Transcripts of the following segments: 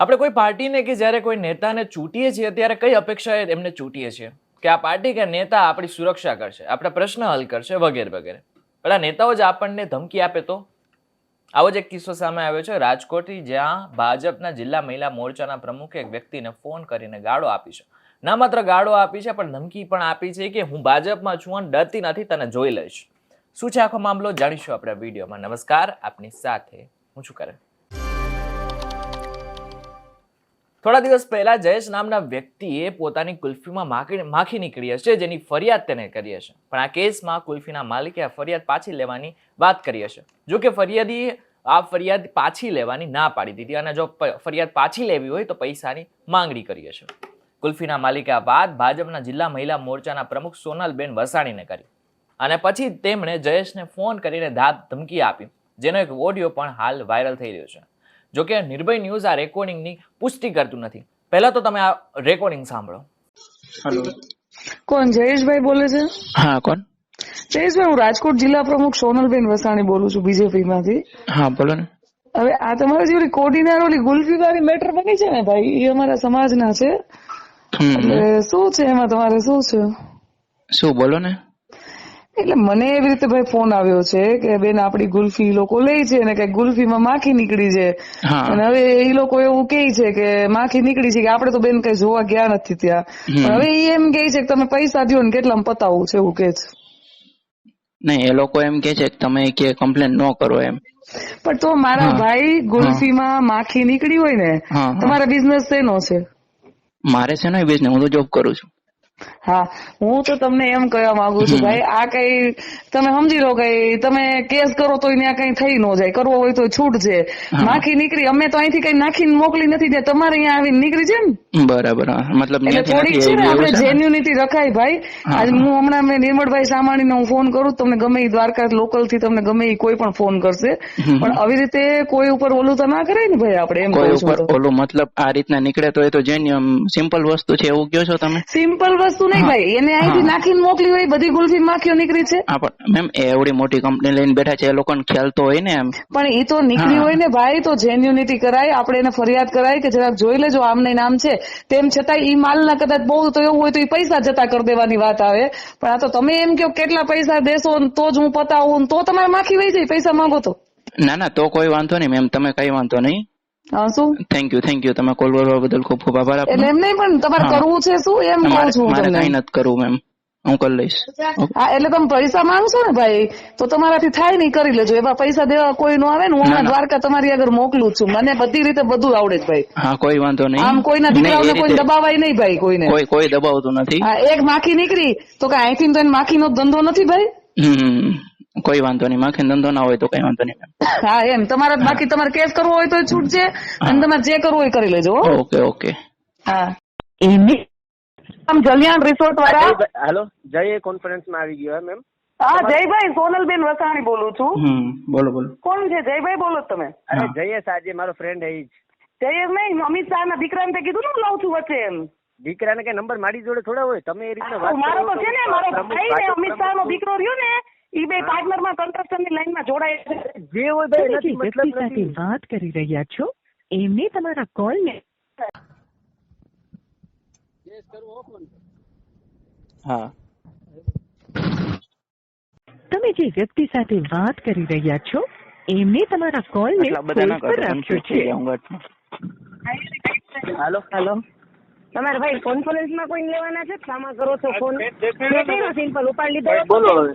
આપણે કોઈ પાર્ટીને કે જ્યારે કોઈ નેતાને ચૂંટીએ છીએ, ત્યારે કઈ અપેક્ષાએ એમને ચૂંટીએ છીએ? કે આ પાર્ટી કે નેતા આપણી સુરક્ષા કરશે, આપણા પ્રશ્ન હલ કરશે વગેરે વગેરે. પણ આ નેતાઓ જ આપણને ધમકી આપે તો? આવો જ એક કિસ્સો સામે આવ્યો છે. રાજકોટથી જ્યાં ભાજપના જિલ્લા મહિલા મોરચાના પ્રમુખે એક વ્યક્તિને ફોન કરીને ગાળો આપી છે. ના માત્ર ગાળો આપી છે, પણ ધમકી પણ આપી છે કે હું ભાજપમાં છું અને ડરતી નથી, તને જોઈ લઈશ. શું છે આખો મામલો? જાણીશું આપણે વિડીયોમાં. નમસ્કાર. આપની સાથે હું છું કરે થોડા દિવસ પહેલા જયેશ નામના વ્યક્તિએ પોતાની કુલ્ફીમાં માખી નીકળી હશે, જેની ફરિયાદ તેને કરી હશે. પણ આ કેસમાં કુલ્ફીના માલિકે આ ફરિયાદ પાછી લેવાની વાત કરી હશે. જો કે ફરિયાદી આ ફરિયાદ પાછી લેવાની ના પાડી દીધી અને જો ફરિયાદ પાછી લેવી હોય તો પૈસાની માંગણી કરી હશે. કુલ્ફીના માલિકે આ વાત ભાજપના જિલ્લા મહિલા મોરચાના પ્રમુખ સોનલબેન વસાણીને કરી. અને પછી તેમણે જયેશને ફોન કરીને ધાક ધમકી આપી, જેનો એક ઓડિયો પણ હાલ વાયરલ થઈ રહ્યો છે. જો કે નિર્ભય ન્યૂઝ આ રેકોર્ડિંગની પુષ્ટિ કરતું નથી. પહેલા તો તમે આ રેકોર્ડિંગ સાંભળો. હેલો કોણ જયેશભાઈ બોલે છે? હા કોણ? જયેશભાઈ હું રાજકોટ જિલ્લા પ્રમુખ સોનલબેન વસાણી બોલું છું બીજેપી માંથી. હા બોલો ને. હવે આ તમારા જે ઓલી કોડીનાર ઓલી ગુલ્ફી વાળી મેટર બની છે ને ભાઈ? એ અમારા સમાજના છે. શું છે એમાં તમારે? શું છે? શું બોલો ને? એટલે મને એવી રીતે ભાઈ ફોન આવ્યો છે કે બેન આપડી ગુલ્ફી લોકો લે છે ને કઈ ગુલ્ફીમાં માખી નીકળી છે. અને હવે એ લોકો એવું કે છે કે માખી નીકળી છે કે આપણે તો બેન કઈ જોવા ગયા નથી ત્યાં. પણ હવે ઈ એમ કે છે કે તમે પૈસા દો ને કેટલા પતાવું છે એવું કે છે. નહીં એ લોકો એમ કે છે કે તમે કે કમ્પ્લેન ન કરો એમ. પણ તો મારા. ભાઈ ગુલ્ફીમાં માખી નીકળી હોય ને. તમારા બિઝનેસ શેનો છે? મારે છે ને બિઝનેસ હું તો જોબ કરું છું. હા હું તો તમને એમ કહેવા માંગુ છું ભાઈ આ કઈ તમે સમજી લો કઈ તમે કેસ કરો તો ત્યાં કઈ થઈ ન જાય કરવો હોય તો છૂટ છે. માખી નીકળી અમે તો અહીંથી કઈ નાખીને મોકલી નથી દે તમારે અહીંયા આવીને નીકળી છે ને? બરાબર મતલબ એટલે થોડીક છે ને આપણે? જેન્યુનિટી રખાય ભાઈ. આજે હું. હમણાં મેં નિર્મળભાઈ સામાણીને હું ફોન કરું તમને ગમે એ દ્વારકા લોકલથી તમને ગમે એ કોઈ પણ ફોન કરશે. પણ આવી રીતે કોઈ ઉપર ઓલું તો ના કરાય ને ભાઈ આપણે એમ કોઈ ઉપર ઓલું મતલબ આ રીતના નીકળે તો એ તો જેન્યુઅમ સિમ્પલ વસ્તુ છે એવું કયો છો તમે? સિમ્પલ વસ્તુ નહીં ભાઈ. એને અહીંથી નાખીને મોકલી હોય બધી ગુલ્ફી માખીઓ નીકળી છે. હા પણ મેમ એવડી મોટી કંપની લઈને બેઠા છે એ લોકોને ખ્યાલ તો હોય ને એમ. પણ એ તો નીકળી હોય ને ભાઈ તો જેન્યુનિટી કરાય આપણે એને ફરિયાદ કરાય કે જરાક જોઈ લેજો આમને નામ છે. તેમ છતાં ઈ માલના કદાચ બહુ તો એવું હોય તો એ પૈસા જતા કરી દેવાની વાત આવે. પણ આ તો તમે એમ કહો કેટલા પૈસા દેશો તો જ હું પતાવું તો તમારે માખી વહી જાય પૈસા માંગો તો. ના ના તો કોઈ વાંધો નહીં મેમ તમે કઈ વાંધો નહીં. શું થેન્ક યુ થેન્ક યુ તમે કોલ કરવા બદલ ખૂબ ખૂબ આભાર એટલે એમ નહીં પણ તમારે કરવું છે શું? એમ કહું છું મારે કઈ નથી કરવું મેમ હું કરી લઈશ. હા એટલે તમે પૈસા માંગશો ને ભાઈ તો તમારાથી થાય નહીં કરી લેજો. એવા પૈસા દેવા કોઈ નો આવે ને હું. દ્વારકા તમારી આગળ મોકલું છું. મને બધી રીતે બધું આવડે છે ભાઈ. હા કોઈ વાંધો નહીં. આમ કોઈના દીકરાઓને કોઈ દબાવાય નહીં ભાઈ કોઈને. કોઈ કોઈ દબાવતું નથી. હા એક માખી નીકળી તો કે અહીંથી તો એને માખીનો ધંધો નથી ભાઈ? કોઈ વાંધો નહીં. માખી ધંધો ના હોય તો કઈ વાંધો નહીં હા એમ. તમારે બાકી તમારે કેસ કરવો હોય તો છૂટ છે અને તમારે જે કરવું હોય એ કરી લેજો ઓકે ઓકે. હા. એમની આમ જલિયાણ રિસોર્ટ વાળા? હેલો. જય કોન્ફરન્સમાં આવી ગયો મેમ? હા જયભાઈ સોનલબેન વસાણી બોલું છું. બોલો બોલો. કોણ છે? જયભાઈ બોલો તમે. અરે. જયેશ આજે મારો ફ્રેન્ડ એ જ. જયેશ નહીં અમિત શાહ ના દીકરાને તે કીધું ને હું લઉં છું વચ્ચે એમ. દીકરાને કે નંબર મારી જોડે થોડા હોય? તમે એ રીતે વાત મારો તો છે ને મારો ભાઈ ને અમિત શાહ નો. દીકરો રહ્યો ને ઈ બે પાર્ટનરમાં કન્સ્ટ્રક્શનની લાઈનમાં જોડાય જે હોય ભાઈ એનાથી મતલબ નથી. વાત કરી રહ્યા છો એમને તમારા કોલને હા. તમે જે વ્યક્તિ સાથે વાત કરી રહ્યા છો એમને તમારા કોલને એટલા હોલ્ડ પર રાખ્યો છે. હાલો. હેલો. તમારે ભાઈ કોન્ફરન્સમાં કોઈ લેવાના છે? સામા કરો છો ફોન સિમ્પલ ઉપાડ લીધો બોલો હવે.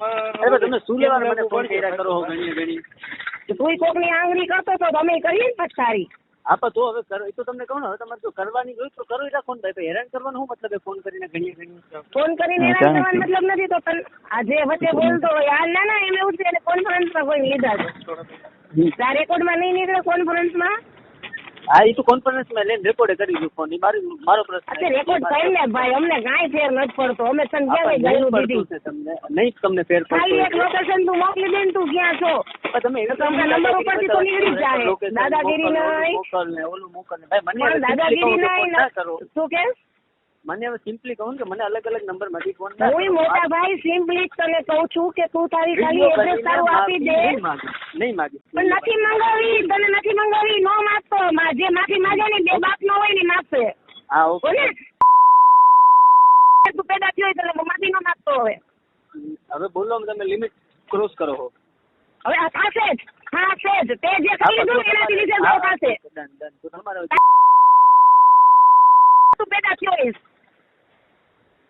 અરે તમે શું લેવા મને ફોન કર્યા કરો ઘણી ઘણી. તું કોકની આંગળી કરતો તો અમે કરીએ ને પછી સારી હા પણ તો હવે કરો એ તો તમને કહું ને હવે તમારે જો કરવાની હોય તો કરો રાખો ને ભાઈ. હેરાન કરવાનું શું મતલબ ફોન કરીને ઘણી ઘણી ફોન કરીને હેરાન કરવાનો મતલબ નથી તો આજે આ જે વચ્ચે બોલતો હોય આ ના ના એમ એવું છે એને કોન્ફરન્સમાં કોઈ લીધા છે. આ રેકોર્ડમાં નહીં નીકળે કોન્ફરન્સમાં? હા એ તો કોન્ફરન્સમાં લઈને રેકોર્ડ કરી દીધું ફોન મારી મારો પ્રશ્ન રેકોર્ડ કરી ને ભાઈ અમને કાંઈ ફેર નથી પડતો. અમે તને ક્યાં ગાયું દીધી? તમને. નહીં તમને ફેર ખાલી એક લોકેશન તું મોકલી દે ને તું ક્યાં છો? પણ તમે તો તમને નંબર ઉપરથી તો નીકળી જાય. દાદાગીરી નહીં. મોકલ ને ઓલું મોકલ ને ભાઈ મને દાદાગીરી નહીં કરો. કે? મને હવે સિમ્પલી કહું કે મને અલગ અલગ નંબરમાંથી ફોન હું મોટા ભાઈ સિમ્પલી તને કહું છું કે તું તારી ખાલી એડ્રેસ તારું આપી દે. નહીં માગી પણ નથી મંગાવી તને નથી મંગાવી નો માગતો. જે માફી માંગે ને બે બાપ નો હોય ને માગશે. હા ઓકે. તું પેદા થયો એટલે માફી નો માગતો હવે. હવે બોલો તમે લિમિટ ક્રોસ કરો હો. હવે આ થશે જ હા છે જ. તે જે કરી દીધું એનાથી લીધે બહુ થશે. તું પેદા થયો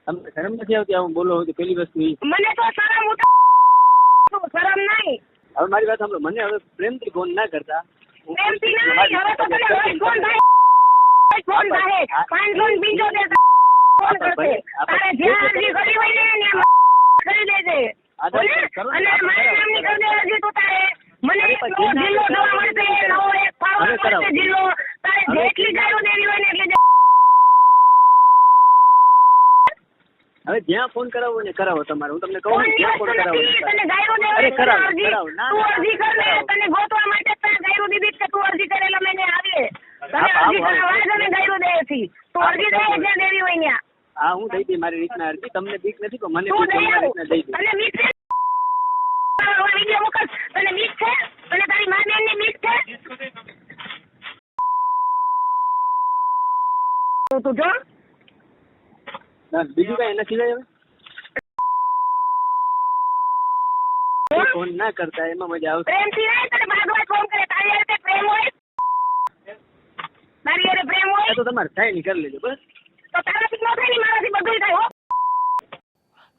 તમને શરમ નથી આવતી આવું બોલો તો પેલી વસ્તુ ઈ. મને તો શરમ ઉઠ શરમ નહીં. હવે મારી વાત સાંભળો મને હવે પ્રેમથી ફોન ના કરતા. પ્રેમથી નહીં હવે તો તને રોજ ફોન થાય ફોન થાય પાંચ ફોન બીજો દે. ફોન કરશે. તારે જે અરજી કરી હોય ને એને કરી દેજે. અને મારી નામની કરી દેજે તું તારે. મને જિલ્લો જોવા મળશે નવો એક પાવર હવે કરાવો. મળશે જિલ્લો તારે જેટલી ગાયો દેવી હોય ને એટલી દે. હવે જ્યાં ફોન કરાવો ને કરાવો તમારે. હું તમને કહું જ્યાં ફોન કરાવો અરે કરાવો, કરાવો. ના, તું અરજી કર કરાવો. તને ગોતવા માટે તને ગાયરો દીધી છે કે તું અરજી કરેલો અમે ને આવે તને અરજી કરવા તને ગાયરો દે છે તું અરજી દે જ્યાં દેવી હોય ત્યાં. હા હું દઈ દી મારી રીતના અરજી. તમને બીક નથી પણ મને બીક મારી રીતના દઈ દઈ તને બીક છે? વીડિયો મોકલ. તને બીક છે? તને તારી મા બેનની બીક છે? તું તું જો. ના, બીજું કઈ નથી હવે? ફોન ના કરતા એમાં મજા આવશે. પ્રેમથી રહે તને ભાગવત ફોન કરે. તારી હારે પ્રેમ હોય? તારી હારે પ્રેમ હોય? તો તમારે થાય નહીં કરી લેજો બસ. તો તારાથી ન થાય ને મારાથી બધું થાય હો.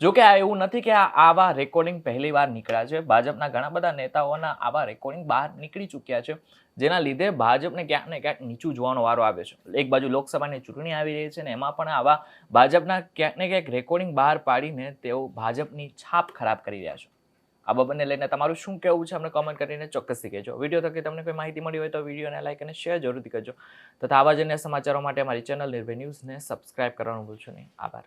જો કે આ એવું નથી કે આ આવા રેકોર્ડિંગ પહેલી વાર નીકળ્યા છે. ભાજપના ઘણા બધા નેતાઓના આવા રેકોર્ડિંગ બહાર નીકળી ચૂક્યા છે, જેના લીધે ભાજપને ક્યાંક ને ક્યાંક નીચું જોવાનો વારો આવે છે. એક બાજુ લોકસભાની ચૂંટણી આવી રહી છે ને એમાં પણ આવા ભાજપના ક્યાંક ને ક્યાંક રેકોર્ડિંગ બહાર પાડીને તેઓ ભાજપની છાપ ખરાબ કરી રહ્યા છે. આ બાબતને લઈને તમારું શું કહેવું છે? અમને કોમેન્ટ કરીને ચોક્કસથી કહેજો. વીડિયો થકી તમને કોઈ માહિતી મળી હોય તો વિડીયોને લાઈક અને શેર જરૂરથી કરજો. તથા આવા જ અન્ય સમાચારો માટે અમારી ચેનલ નિર્ભય ન્યૂઝને સબસ્ક્રાઇબ કરવાનું ભૂલશો નહીં. આભાર.